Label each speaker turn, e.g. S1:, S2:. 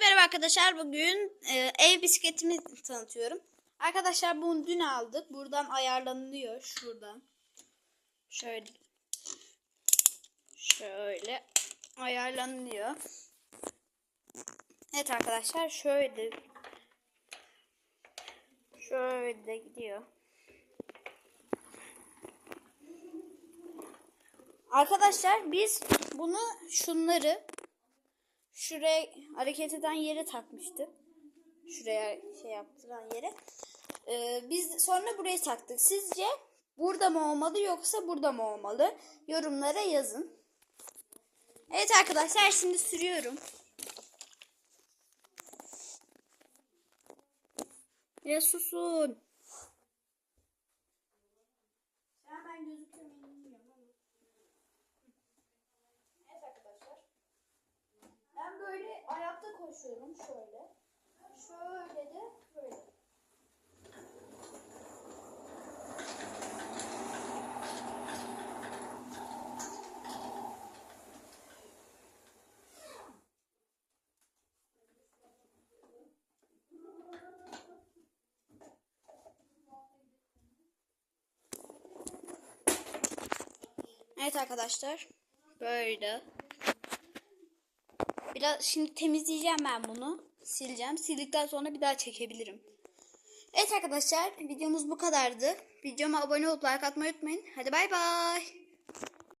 S1: merhaba arkadaşlar. Bugün e, ev bisikletimi tanıtıyorum. Arkadaşlar bunu dün aldık. Buradan ayarlanıyor. Şuradan. Şöyle. Şöyle ayarlanıyor. Evet arkadaşlar şöyle. Şöyle gidiyor. Arkadaşlar biz bunu şunları şuraya hareket eden yere takmıştık. Şuraya şey yaptıran yere. Ee, biz sonra buraya taktık. Sizce burada mı olmalı yoksa burada mı olmalı? Yorumlara yazın. Evet arkadaşlar şimdi sürüyorum. Ya susun. Ben gözüküyorum bilmiyorum ama. Evet arkadaşlar. Ben böyle ayakta koşuyorum şöyle. Şöyle de böyle. Evet arkadaşlar. Böyle. Biraz şimdi temizleyeceğim ben bunu. Sileceğim. Sildikten sonra bir daha çekebilirim. Evet arkadaşlar videomuz bu kadardı. Videoma abone olup like atmayı unutmayın. Hadi bay bay.